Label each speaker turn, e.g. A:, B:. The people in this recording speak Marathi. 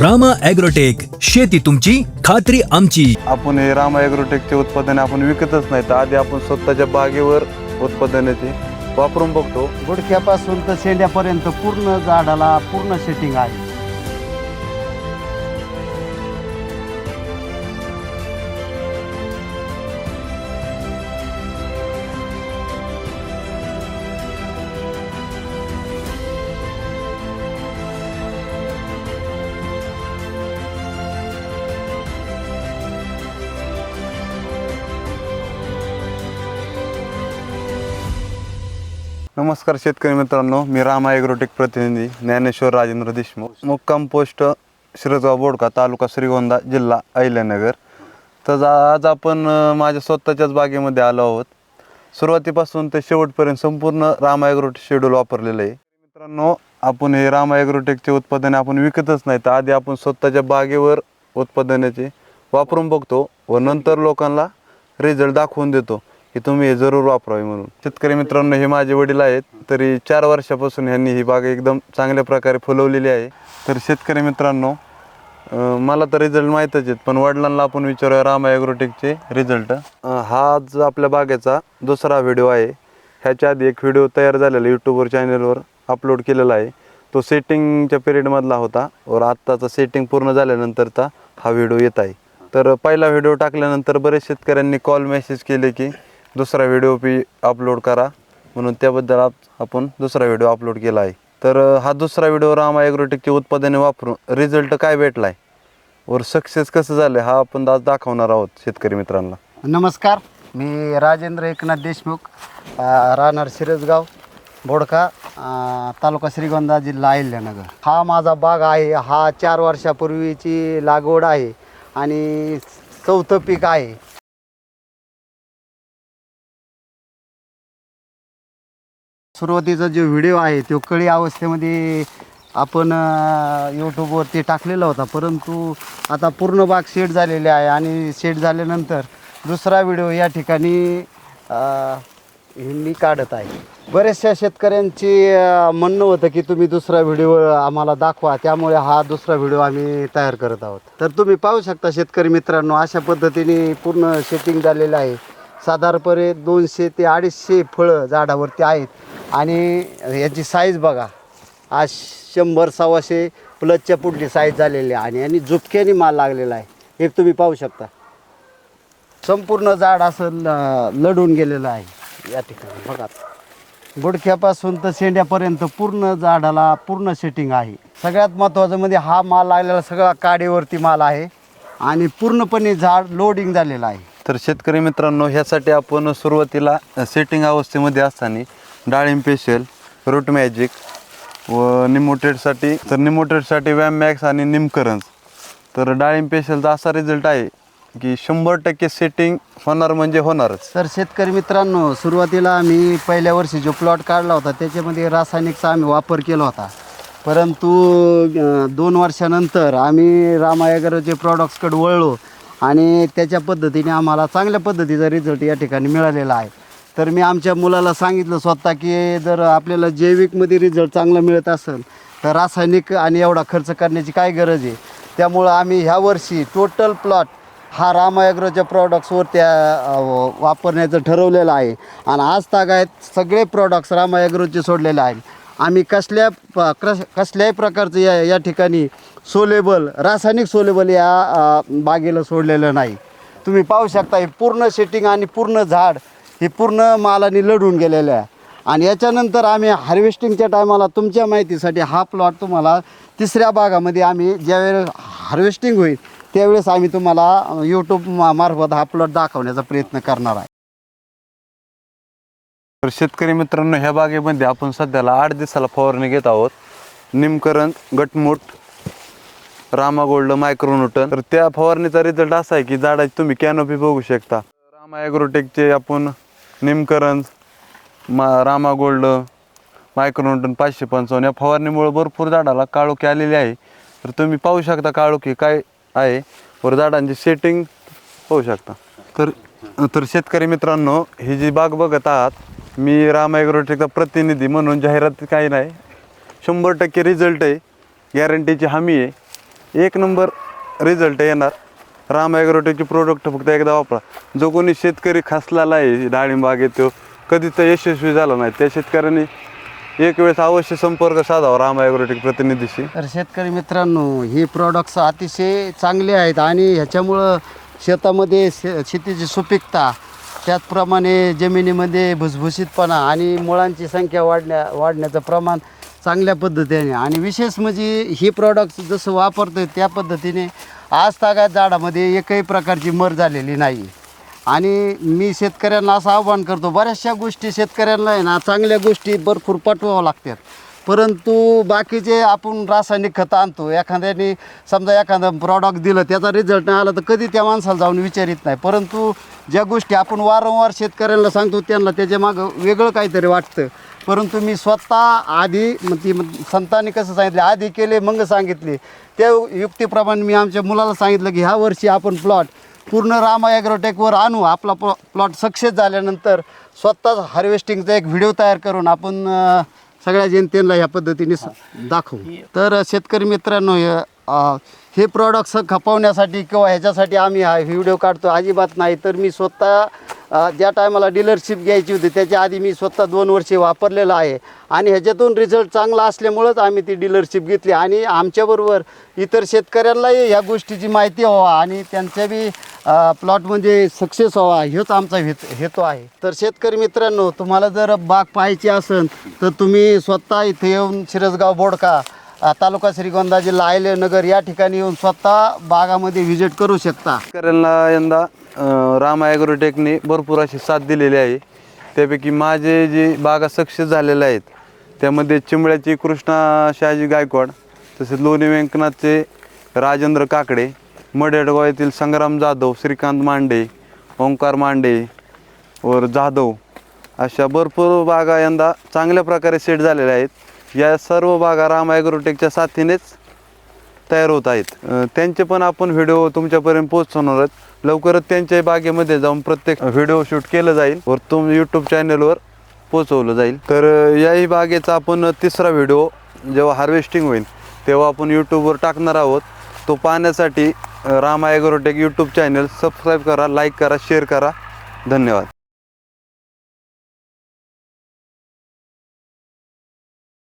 A: रामा ॲग्रोटेक शेती तुमची खात्री आमची.
B: आपण हे राम ॲग्रोटेकचे उत्पादने आपण विकतच नाही तर आधी आपण स्वतःच्या बागेवर उत्पादनाचे वापरून बघतो.
C: गुडघ्यापासून तर शेंड्यापर्यंत पूर्ण झाडाला पूर्ण सेटिंग आहे.
B: नमस्कार शेतकरी मित्रांनो मी रामा एग्रोटेक प्रतिनिधी ज्ञानेश्वर राजेंद्र देशमुख. मुक्काम पोस्ट शिरगाव बोडका तालुका श्रीगोंदा जिल्हा अहिल्यानगर. तर आज आपण माझ्या स्वतःच्याच बागेमध्ये आलो आहोत. सुरुवातीपासून ते शेवटपर्यंत संपूर्ण रामा ॲग्रोटेक शेड्यूल वापरलेलं आहे. मित्रांनो आपण हे रामा ॲग्रोटेकचे उत्पादने आपण विकतच नाही तर आधी आपण स्वतःच्या बागेवर उत्पादनाचे वापरून बघतो व नंतर लोकांना रिझल्ट दाखवून देतो. की तुम्ही हे जरूर वापरावे म्हणून. शेतकरी मित्रांनो हे माझे वडील आहेत तरी चार वर्षापासून ह्यांनी ही बाग एकदम चांगल्या प्रकारे फुलवलेली आहे. तर शेतकरी मित्रांनो मला तर रिझल्ट माहीतच आहेत पण वडिलांना आपण विचारूया रामा ॲग्रोटेकचे रिझल्ट हा आज आपल्या बागेचा दुसरा व्हिडिओ आहे. ह्याच्या आधी एक व्हिडिओ तयार झालेला यूट्यूबवर चॅनलवर अपलोड केलेला आहे. तो सेटिंगच्या पिरियडमधला होता. व आत्ताचा सेटिंग पूर्ण झाल्यानंतरचा हा व्हिडिओ येत आहे. तर पहिला व्हिडिओ टाकल्यानंतर बरेच शेतकऱ्यांनी कॉल मेसेज केले की दुसरा व्हिडिओ बी अपलोड करा. म्हणून त्याबद्दल आप- आपण दुसरा व्हिडिओ अपलोड केला आहे. तर हा दुसरा व्हिडिओ रामा ॲग्रोटेकची उत्पादने वापरून रिझल्ट काय भेटला आहे वर सक्सेस कसं झालं हा आपण आज दाखवणार आहोत शेतकरी मित्रांना.
C: नमस्कार. मी राजेंद्र एकनाथ देशमुख राहणार शिरसगाव बोडका तालुका श्रीगोंदा जिल्हा अहिल्यानगर. हा माझा बाग आहे. हा चार वर्षापूर्वीची लागवड आहे आणि चौथं पीक आहे. सुरुवातीचा जो व्हिडिओ आहे तो कळी अवस्थेमध्ये आपण यूट्यूबवरती टाकलेला होता. परंतु आता पूर्ण बाग सेट झालेली आहे आणि सेट झाल्यानंतर दुसरा व्हिडिओ या ठिकाणी हे मी काढत आहे. बऱ्याचशा शेतकऱ्यांची म्हणणं होतं की तुम्ही दुसरा व्हिडिओ आम्हाला दाखवा. त्यामुळे हा दुसरा व्हिडिओ आम्ही तयार करत आहोत. तर तुम्ही पाहू शकता शेतकरी मित्रांनो अशा पद्धतीने पूर्ण सेटिंग झालेलं आहे. साधारणपणे दोनशे ते अडीचशे फळं झाडावरती आहेत. आणि याची साईज बघा. आज शंभर सव्वाशे प्लसच्या पुढली साईज झालेली आहे. आणि आणि झुपक्याने माल लागलेला आहे. हे तुम्ही पाहू शकता. संपूर्ण झाड असं ल- लढून गेलेलं आहे. या ठिकाणी बघा. गुडख्यापासून तर शेंड्यापर्यंत पूर्ण झाडाला पूर्ण सेटिंग आहे. सगळ्यात महत्त्वाचं म्हणजे हा माल लागलेला सगळा काडीवरती माल आहे. आणि पूर्णपणे झाड लोडिंग झालेलं आहे.
B: तर शेतकरी मित्रांनो ह्यासाठी आपण सुरुवातीला सेटिंग अवस्थेमध्ये असताना डाळिंब पेशल रूट मॅजिक व निमोटेडसाठी तर निमोटेडसाठी वॅम मॅक्स आणि निमकरंज तर डाळिंब पेशलचा असा रिझल्ट आहे की शंभर टक्के सेटिंग होणार म्हणजे होणारच.
C: तर शेतकरी मित्रांनो सुरुवातीला आम्ही पहिल्या वर्षी जो प्लॉट काढला होता त्याच्यामध्ये रासायनिकचा आम्ही वापर केला होता. परंतु अं, दोन वर्षानंतर आम्ही रामायगरचे प्रॉडक्ट्सकडे वळलो आणि त्याच्या पद्धतीने आम्हाला चांगल्या पद्धतीचा रिझल्ट या ठिकाणी मिळालेला आहे. तर मी आमच्या मुलाला सांगितलं स्वतः की जर आपल्याला जैविकमध्ये रिझल्ट चांगला मिळत असेल तर रासायनिक आणि एवढा खर्च करण्याची काय गरज आहे? त्यामुळं आम्ही ह्या वर्षी टोटल प्लॉट हा रामायग्रोच्या प्रॉडक्ट्सवर त्या वापरण्याचं ठरवलेलं आहे. आणि आज तागायत सगळे प्रॉडक्ट्स रामायग्रोचे सोडलेले आहेत. आम्ही कसल्या प- कसल्याही प्रकारचं या या ठिकाणी सोलेबल रासायनिक सोलेबल या बागेला सोडलेलं नाही. तुम्ही पाहू शकता हे पूर्ण सेटिंग आणि पूर्ण झाड हे पूर्ण मालाने लढून गेलेलं आहे. आणि याच्यानंतर आम्ही हार्वेस्टिंगच्या टायमाला तुमच्या माहितीसाठी हा प्लॉट तुम्हाला तिसऱ्या भागामध्ये आम्ही ज्यावेळेस हार्वेस्टिंग होईल त्यावेळेस आम्ही तुम्हाला यूट्यूब मार्फत हा प्लॉट दाखवण्याचा प्रयत्न करणार आहे.
B: तर शेतकरी मित्रांनो ह्या बागेमध्ये आपण सध्याला आठ दिवसाला फवारणी घेत आहोत. निमकरण गटमुट रामा गोल्ड मायक्रोन्यूटन. तर त्या फवारणीचा रिझल्ट असा आहे की झाडाची तुम्ही कॅनोपी बघू शकता. रामा ॲग्रोटेकचे आपण निमकरंज मा रामा गोल्ड मायक्रोन्यूटन पाचशे पंचावन्न या फवारणीमुळे भरपूर झाडाला काळोखी आलेली आहे. तर तुम्ही पाहू शकता काळोखी काय आहे. वर झाडांची सेटिंग पाहू शकता. तर तर शेतकरी मित्रांनो ही जी बाग बघत आहात मी राम ॲग्रोटेकचा प्रतिनिधी म्हणून जाहिरात काही नाही. शंभर टक्के रिझल्ट आहे. गॅरंटीची हमी आहे. एक नंबर रिझल्ट येणार. राम ॲग्रोटेकचे प्रोडक्ट फक्त एकदा वापरा. जो कोणी शेतकरी खसलेला आहे डाळिंबाग येतो कधी तर यशस्वी झाला नाही. त्या शेतकऱ्यांनी एक वेळेस अवश्य संपर्क साधावा राम ॲग्रोटेक प्रतिनिधीशी.
C: तर शेतकरी मित्रांनो हे प्रॉडक्ट्स अतिशय चांगले आहेत आणि ह्याच्यामुळं शेतामध्ये शे शेतीची सुपीकता त्याचप्रमाणे जमिनीमध्ये भुसभुशीतपणा आणि मुळांची संख्या वाढण्या वाढण्याचं प्रमाण चांगल्या पद्धतीने. आणि विशेष म्हणजे ही प्रॉडक्ट्स जसं वापरतो त्या पद्धतीने आज तागात झाडामध्ये एकही प्रकारची मर झालेली नाही. आणि मी शेतकऱ्यांना असं आव्हान करतो बऱ्याचशा गोष्टी शेतकऱ्यांना आहे ना चांगल्या गोष्टी भरपूर पटवाव्या लागतात. परंतु बाकीचे आपण रासायनिक खतं आणतो एखाद्याने समजा एखादं प्रॉडक्ट दिलं त्याचा रिझल्ट नाही आला तर कधी त्या माणसाला जाऊन विचारित नाही. परंतु ज्या गोष्टी आपण वारंवार शेतकऱ्यांना सांगतो त्यांना त्याच्या मागं वेगळं काहीतरी वाटतं. परंतु मी स्वतः आधी मग ती संतांनी कसं सांगितले? आधी केले मग सांगितले. त्या युक्तीप्रमाणे मी आमच्या मुलाला सांगितलं की ह्या वर्षी आपण प्लॉट पूर्ण रामा ॲग्रोटेकवर आणू. आपला प्लॉ प्लॉट सक्सेस झाल्यानंतर स्वतःच हार्वेस्टिंगचा एक व्हिडिओ तयार करून आपण अं, सगळ्या जनतेला ह्या पद्धतीने स- दाखवू. तर शेतकरी मित्रांनो हे, हे प्रॉडक्ट्स खपवण्यासाठी किंवा ह्याच्यासाठी आम्ही हा व्हिडिओ काढतो. अजिबात नाही तर मी स्वतः ज्या टायमाला डीलरशिप घ्यायची होती त्याच्या आधी मी स्वतः दोन वर्षे वापरलेलं आहे. आणि ह्याच्यातून रिझल्ट चांगला असल्यामुळंच आम्ही ती डीलरशिप घेतली. आणि आमच्याबरोबर इतर शेतकऱ्यांनाही ह्या गोष्टीची माहिती व्हावा आणि त्यांच्या बी प्लॉट म्हणजे सक्सेस व्हावा हेच आमचा हेत हेतू आहे. तर शेतकरी मित्रांनो तुम्हाला जर बाग पाहायची असेल तर तुम्ही स्वतः इथे येऊन शिरसगाव बोडका अ, तालुका श्रीगोंदा जिल्हा आयलेनगर या ठिकाणी येऊन स्वतः बागामध्ये व्हिजिट करू शकता.
B: शेतकऱ्यांना यंदा अं, राम ॲग्रोटेकने भरपूर अशी साथ दिलेली आहे. त्यापैकी माझे जे बागा सक्सेस झालेल्या आहेत त्यामध्ये चिंबळ्याची कृष्णा शहाजी गायकवाड तसेच लोणी व्यंकनाथचे राजेंद्र काकडे मडेडगाव येथील संग्राम जाधव श्रीकांत मांडे ओंकार मांडे वर जाधव अशा भरपूर बागा यंदा चांगल्या प्रकारे सेट झालेल्या आहेत. या सर्व बागा राम ॲग्रोटेकच्या साथीनेच तयार होत आहेत. त्यांचे पण आपण व्हिडिओ तुमच्यापर्यंत पोहोचवणार आहेत. लवकरच त्यांच्या बागेमध्ये जाऊन प्रत्येक व्हिडिओ शूट केलं जाईल वर तुम यूट्यूब चॅनलवर पोचवलं जाईल. तर याही बागेचा आपण तिसरा व्हिडिओ जेव्हा हार्वेस्टिंग होईल तेव्हा आपण यूट्यूबवर टाकणार आहोत. तो पाहण्यासाठी Rama Ram agrotech YouTube channel subscribe करा लाईक करा शेअर करा. धन्यवाद.